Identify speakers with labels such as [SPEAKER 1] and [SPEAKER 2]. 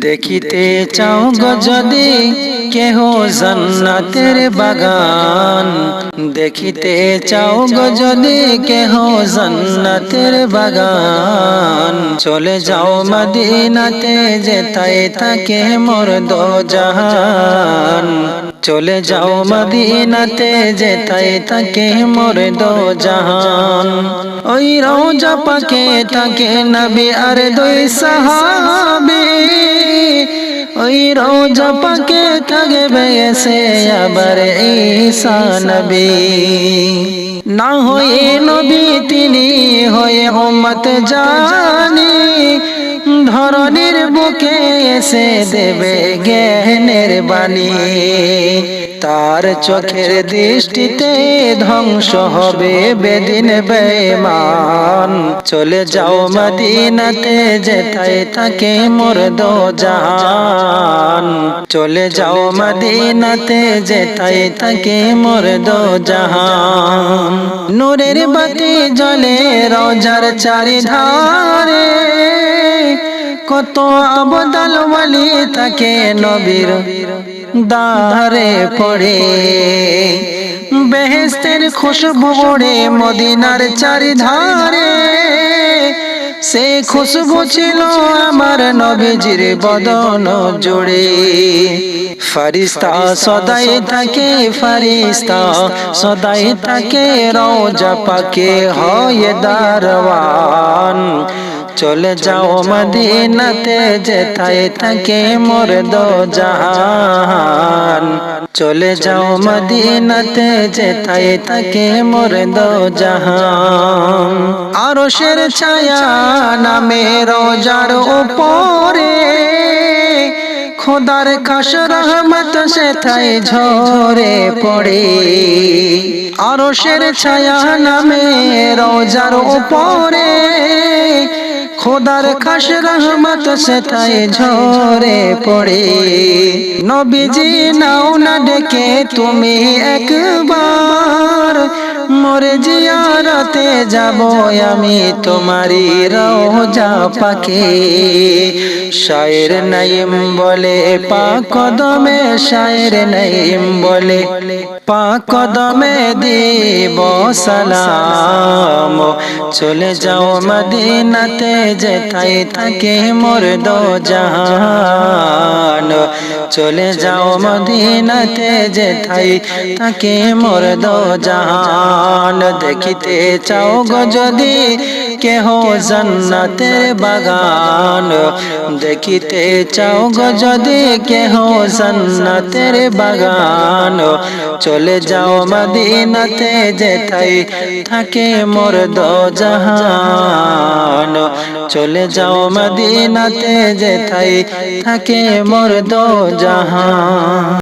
[SPEAKER 1] দেখিতে চাও যদি কেহ জান্নাতের বাগান। দেখিতে চাও যদি কেহ জান্নাতের বাগান। চলে যাও মদিনাতে যেতাই থাকে মোর দো জাহান চলে যাও মদিনাতে যেতাই থাকে মোর দো জাহান। ওই রোজা পাকে থাকে নবী আর দুই সাহাবী। ওই রোজা পাকে থাকবে এসে আবার ঈসা নবী। না হয়ে নবী তিনি হয়ে উম্মত জানি। ধরনের বুকে এসে দেবে জ্ঞানের বাণী। তার চোখের দৃষ্টিতে ধ্বংস হবে বেদিন বেমান চলে যাও মদিনাতে যেথায় থাকে মোর দো জাহান। চলে যাও মদিনাতে যেথায় থাকে মোর দো জাহান। নূরের বাতি জ্বলে রোজার চারিধারে কত আবদাল বলি থাকে নবীর দারে পড়ে। বেহেস্তের খুশবু ওড়ে মদিনার চারিধারে। সে খুশবু ছিল আমার নবীজির বদন জোড়ে। ফারিস্তা সদাই থাকে ফারিস্তা সদাই থাকে রোজা পাকে হয় দারওয়ান। চলে যাও মদিনাতে যেথায় থাকে মোর দো জাহান। চলে যাও মদিনাতে যেথায় থাকে মোর দো জাহান। আরশের ছায়া নামে রোজার উপরে। খোদার খাস রহমত সেথায় ঝরে পড়ে। আরশের ছায়া নামে রোজার উপরে। খোদার খাস রহমত সেথায় ঝরে পড়ে। নবীজি নাও না ডেকে তুমি একবার। মোরে জিয়ারতে যাব আমি তোমারি রোজা পাকে। শায়ের নাইম বলে পাক কদমে শায়ের নাইম বলে। পাক কদমে দিব সালাম। চলে যাও মদিনাতে যেথায় থাকে মোর দো জাহান। চলে যাও মদিনাতে যেথায় থাকে মোর দো জাহান। দেখিতে চাও গো যদি কেহ জান্নাতের বাগান। দেখিতে চাও গো যদি কেহ জান্নাতের বাগান। চলে যাও মদিনাতে যেথাই থাকে মোর দো জাহান চলে যাও মদিনাতে যেথাই থাকে মোর দো জাহান